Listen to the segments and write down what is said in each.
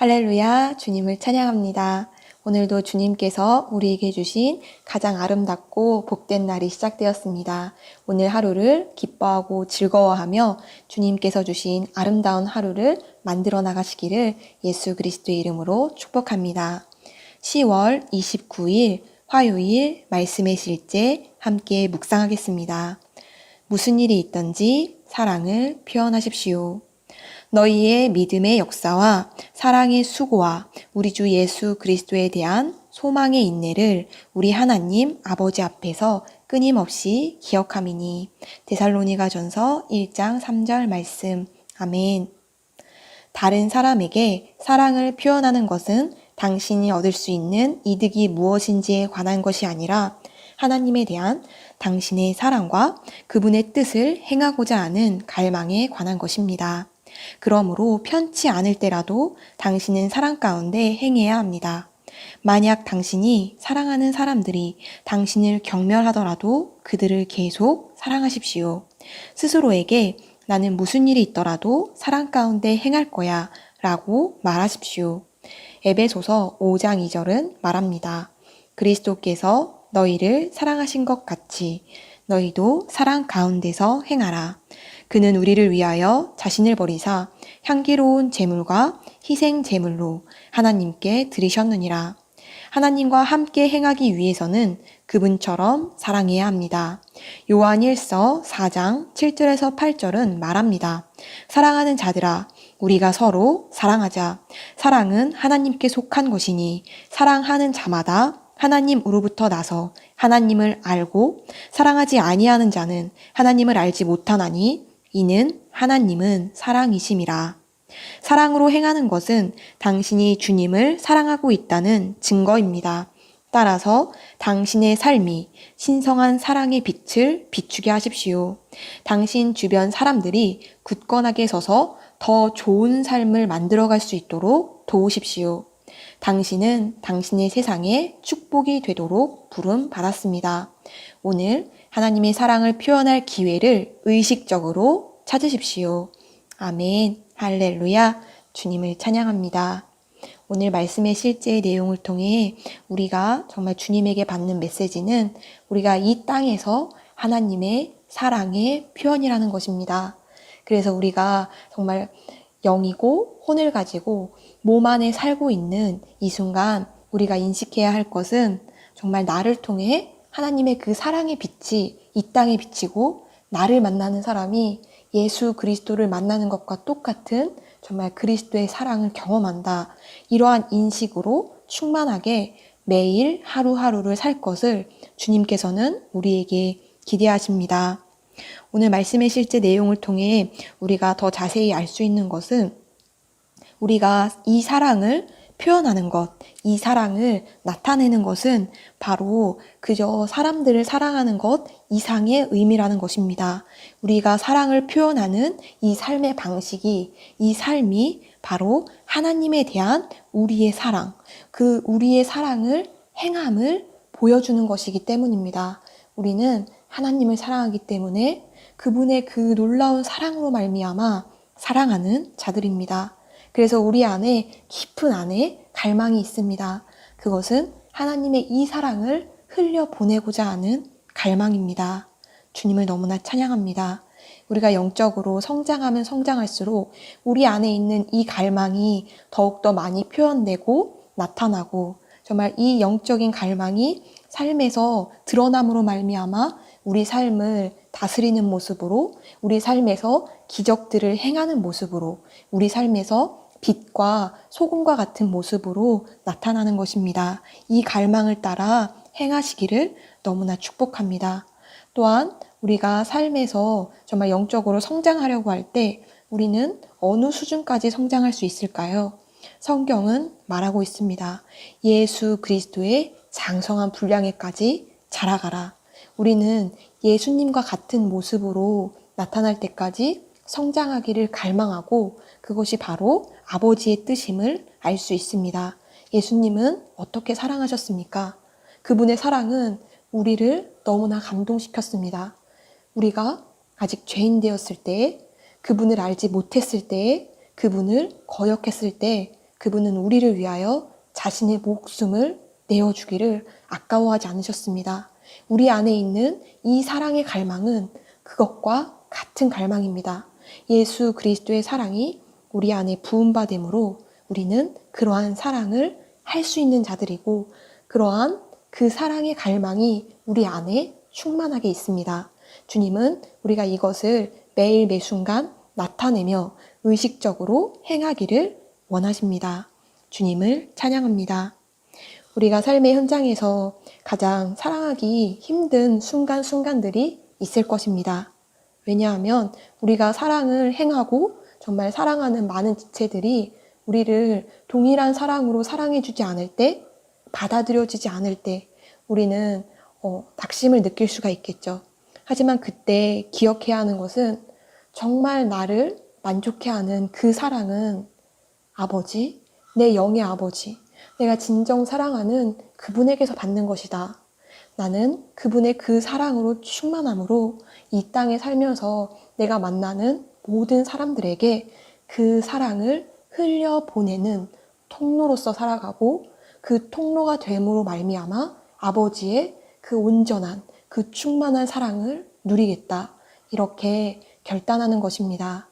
할렐루야, 주님을 찬양합니다. 오늘도 주님께서 우리에게 주신 가장 아름답고 복된 날이 시작되었습니다. 오늘 하루를 기뻐하고 즐거워하며 주님께서 주신 아름다운 하루를 만들어 나가시기를 예수 그리스도의 이름으로 축복합니다. 10월 29일 화요일 말씀의 실제 함께 묵상하겠습니다. 무슨 일이 있든지 사랑을 표현하십시오. 너희의 믿음의 역사와 사랑의 수고와 우리 주 예수 그리스도에 대한 소망의 인내를 우리 하나님 아버지 앞에서 끊임없이 기억함이니 데살로니가 전서 1장 3절 말씀 아멘. 다른 사람에게 사랑을 표현하는 것은 당신이 얻을 수 있는 이득이 무엇인지에 관한 것이 아니라 하나님에 대한 당신의 사랑과 그분의 뜻을 행하고자 하는 갈망에 관한 것입니다. 그러므로 편치 않을 때라도 당신은 사랑 가운데 행해야 합니다. 만약 당신이 사랑하는 사람들이 당신을 경멸하더라도 그들을 계속 사랑하십시오. 스스로에게 나는 무슨 일이 있더라도 사랑 가운데 행할 거야 라고 말하십시오. 에베소서 5장 2절은 말합니다. 그리스도께서 너희를 사랑하신 것 같이 너희도 사랑 가운데서 행하라. 그는 우리를 위하여 자신을 버리사 향기로운 제물과 희생 제물로 하나님께 드리셨느니라. 하나님과 함께 행하기 위해서는 그분처럼 사랑해야 합니다. 요한 1서 4장 7절에서 8절은 말합니다. 사랑하는 자들아, 우리가 서로 사랑하자. 사랑은 하나님께 속한 것이니 사랑하는 자마다 하나님으로부터 나서 하나님을 알고 사랑하지 아니하는 자는 하나님을 알지 못하나니 이는 하나님은 사랑이심이라. 사랑으로 행하는 것은 당신이 주님을 사랑하고 있다는 증거입니다. 따라서 당신의 삶이 신성한 사랑의 빛을 비추게 하십시오. 당신 주변 사람들이 굳건하게 서서 더 좋은 삶을 만들어갈 수 있도록 도우십시오. 당신은 당신의 세상에 축복이 되도록 부름 받았습니다. 오늘 하나님의 사랑을 표현할 기회를 의식적으로 찾으십시오. 아멘. 할렐루야. 주님을 찬양합니다. 오늘 말씀의 실제의 내용을 통해 우리가 정말 주님에게 받는 메시지는 우리가 이 땅에서 하나님의 사랑의 표현이라는 것입니다. 그래서 우리가 정말 영이고 혼을 가지고 몸 안에 살고 있는 이 순간 우리가 인식해야 할 것은 정말 나를 통해 하나님의 그 사랑의 빛이 이 땅에 비치고 나를 만나는 사람이 예수 그리스도를 만나는 것과 똑같은 정말 그리스도의 사랑을 경험한다. 이러한 인식으로 충만하게 매일 하루하루를 살 것을 주님께서는 우리에게 기대하십니다. 오늘 말씀의 실제 내용을 통해 우리가 더 자세히 알 수 있는 것은 우리가 이 사랑을 표현하는 것, 이 사랑을 나타내는 것은 바로 그저 사람들을 사랑하는 것 이상의 의미라는 것입니다. 우리가 사랑을 표현하는 이 삶의 방식이, 이 삶이 바로 하나님에 대한 우리의 사랑, 그 우리의 사랑을 행함을 보여주는 것이기 때문입니다. 우리는 하나님을 사랑하기 때문에 그분의 그 놀라운 사랑으로 말미암아 사랑하는 자들입니다. 그래서 우리 안에 깊은 안에 갈망이 있습니다. 그것은 하나님의 이 사랑을 흘려 보내고자 하는 갈망입니다. 주님을 너무나 찬양합니다. 우리가 영적으로 성장하면 성장할수록 우리 안에 있는 이 갈망이 더욱더 많이 표현되고 나타나고 정말 이 영적인 갈망이 삶에서 드러남으로 말미암아 우리 삶을 다스리는 모습으로 우리 삶에서 기적들을 행하는 모습으로 우리 삶에서 빛과 소금과 같은 모습으로 나타나는 것입니다. 이 갈망을 따라 행하시기를 너무나 축복합니다. 또한 우리가 삶에서 정말 영적으로 성장하려고 할 때 우리는 어느 수준까지 성장할 수 있을까요? 성경은 말하고 있습니다. 예수 그리스도의 장성한 분량에까지 자라가라. 우리는 예수님과 같은 모습으로 나타날 때까지 성장하기를 갈망하고 그것이 바로 아버지의 뜻임을 알 수 있습니다. 예수님은 어떻게 사랑하셨습니까? 그분의 사랑은 우리를 너무나 감동시켰습니다. 우리가 아직 죄인 되었을 때, 그분을 알지 못했을 때, 그분을 거역했을 때, 그분은 우리를 위하여 자신의 목숨을 내어주기를 아까워하지 않으셨습니다. 우리 안에 있는 이 사랑의 갈망은 그것과 같은 갈망입니다. 예수 그리스도의 사랑이 우리 안에 부음받음으로 우리는 그러한 사랑을 할 수 있는 자들이고 그러한 그 사랑의 갈망이 우리 안에 충만하게 있습니다. 주님은 우리가 이것을 매일 매 순간 나타내며 의식적으로 행하기를 원하십니다. 주님을 찬양합니다. 우리가 삶의 현장에서 가장 사랑하기 힘든 순간순간들이 있을 것입니다. 왜냐하면 우리가 사랑을 행하고 정말 사랑하는 많은 지체들이 우리를 동일한 사랑으로 사랑해주지 않을 때, 받아들여지지 않을 때, 우리는 어, 낙심을 느낄 수가 있겠죠. 하지만 그때 기억해야 하는 것은 정말 나를 만족해 하는 그 사랑은 아버지, 내 영의 아버지, 내가 진정 사랑하는 그분에게서 받는 것이다. 나는 그분의 그 사랑으로 충만함으로 이 땅에 살면서 내가 만나는 모든 사람들에게 그 사랑을 흘려 보내는 통로로서 살아가고 그 통로가 됨으로 말미암아 아버지의 그 온전한 그 충만한 사랑을 누리겠다. 이렇게 결단하는 것입니다.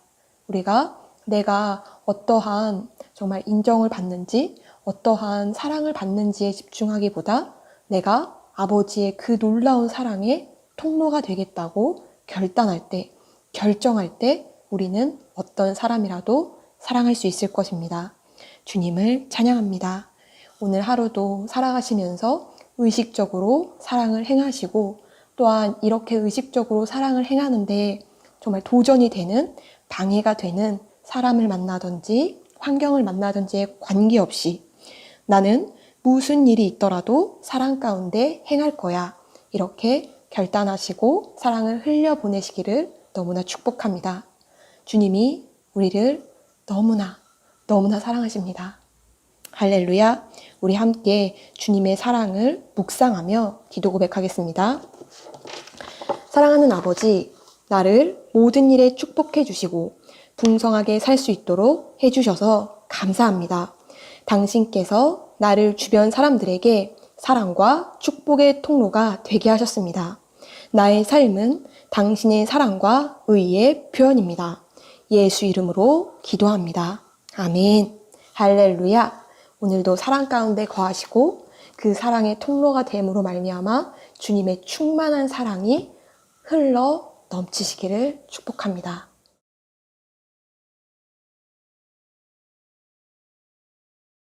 우리가 내가 어떠한 정말 인정을 받는지, 어떠한 사랑을 받는지에 집중하기보다 내가 아버지의 그 놀라운 사랑의 통로가 되겠다고 결단할 때, 결정할 때 우리는 어떤 사람이라도 사랑할 수 있을 것입니다. 주님을 찬양합니다. 오늘 하루도 살아가시면서 의식적으로 사랑을 행하시고 또한 이렇게 의식적으로 사랑을 행하는데 정말 도전이 되는 방해가 되는 사람을 만나든지 환경을 만나든지에 관계없이 나는 무슨 일이 있더라도 사랑 가운데 행할 거야. 이렇게 결단하시고 사랑을 흘려보내시기를 너무나 축복합니다. 주님이 우리를 너무나, 너무나 사랑하십니다. 할렐루야. 우리 함께 주님의 사랑을 묵상하며 기도 고백하겠습니다. 사랑하는 아버지, 나를 모든 일에 축복해 주시고 풍성하게 살 수 있도록 해 주셔서 감사합니다. 당신께서 나를 주변 사람들에게 사랑과 축복의 통로가 되게 하셨습니다. 나의 삶은 당신의 사랑과 의의 표현입니다. 예수 이름으로 기도합니다. 아멘. 할렐루야. 오늘도 사랑 가운데 거하시고 그 사랑의 통로가 됨으로 말미암아 주님의 충만한 사랑이 흘러 넘치시기를 축복합니다.